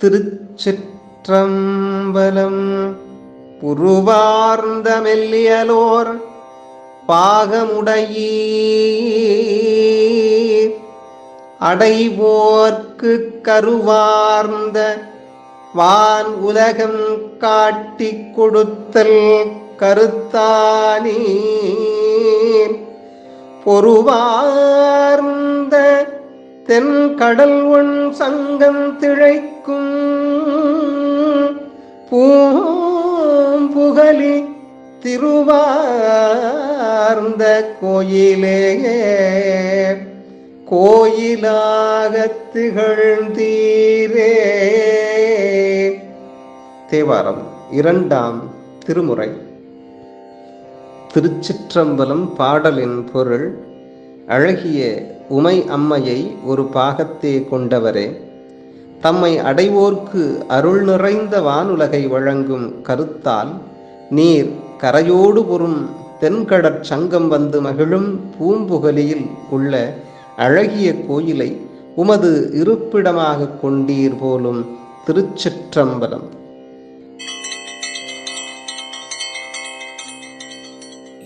திருச்சிற்றம்பலம். புருவார்ந்த மெல்லியலோர் பாகமுடையீர். அடைவோர்க்கு கருவார்ந்த வான் உலகம் காட்டி கொடுத்தல் கருத்தானீர். பொறுவார்ந்த தென்கடல் ஒன் சங்கம் திழைக்கும் பூம்புகலி திருவார்ந்த கோயிலே. கோயிலாக திகழ்ந்தீரே. தேவாரம் இரண்டாம் திருமுறை. திருச்சிற்றம்பலம் பாடலின் பொருள் அழகிய உமை அம்மையை ஒரு பாகத்தே கொண்டவரே. தம்மை அடைவோர்க்கு அருள் நிறைந்த வானுலகை வழங்கும் கருத்தால் நீர் கரையோடு பொறும் தென்கடற் சங்கம் வந்து மகிழும் பூம்புகலியில் உள்ள அழகிய கோயிலை உமது இருப்பிடமாக கொண்டீர் போலும் திருச்சிற்றம்பலம்.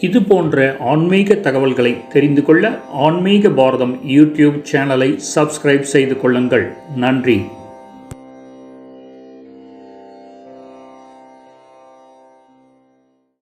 இது போன்ற ஆன்மீக தகவல்களை தெரிந்து கொள்ள ஆன்மீக பாரதம் யூடியூப் சேனலை சப்ஸ்கிரைப் செய்து கொள்ளுங்கள். நன்றி.